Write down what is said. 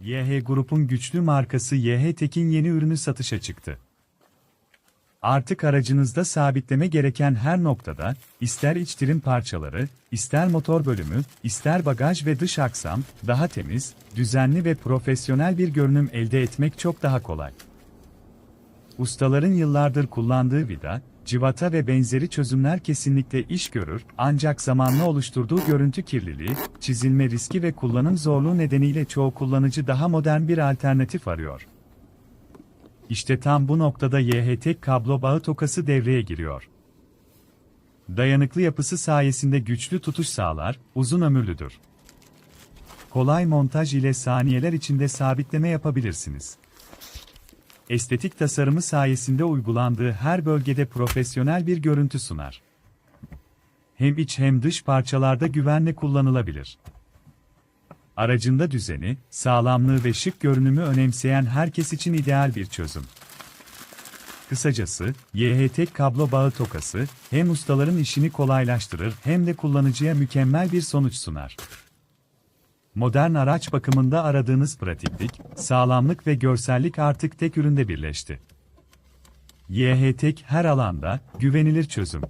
YH Grup'un güçlü markası YH Tek'in yeni ürünü satışa çıktı. Artık aracınızda sabitleme gereken her noktada, ister iç trim parçaları, ister motor bölümü, ister bagaj ve dış aksam, daha temiz, düzenli ve profesyonel bir görünüm elde etmek çok daha kolay. Ustaların yıllardır kullandığı vida, civata ve benzeri çözümler kesinlikle iş görür, ancak zamanla oluşturduğu görüntü kirliliği, çizilme riski ve kullanım zorluğu nedeniyle çoğu kullanıcı daha modern bir alternatif arıyor. İşte tam bu noktada YHT kablo bağı tokası devreye giriyor. Dayanıklı yapısı sayesinde güçlü tutuş sağlar, uzun ömürlüdür. Kolay montaj ile saniyeler içinde sabitleme yapabilirsiniz. Estetik tasarımı sayesinde uygulandığı her bölgede profesyonel bir görüntü sunar. Hem iç hem dış parçalarda güvenle kullanılabilir. Aracında düzeni, sağlamlığı ve şık görünümü önemseyen herkes için ideal bir çözüm. Kısacası, YHT kablo bağı tokası, hem ustaların işini kolaylaştırır hem de kullanıcıya mükemmel bir sonuç sunar. Modern araç bakımında aradığınız pratiklik, sağlamlık ve görsellik artık tek üründe birleşti. YHT her alanda güvenilir çözüm.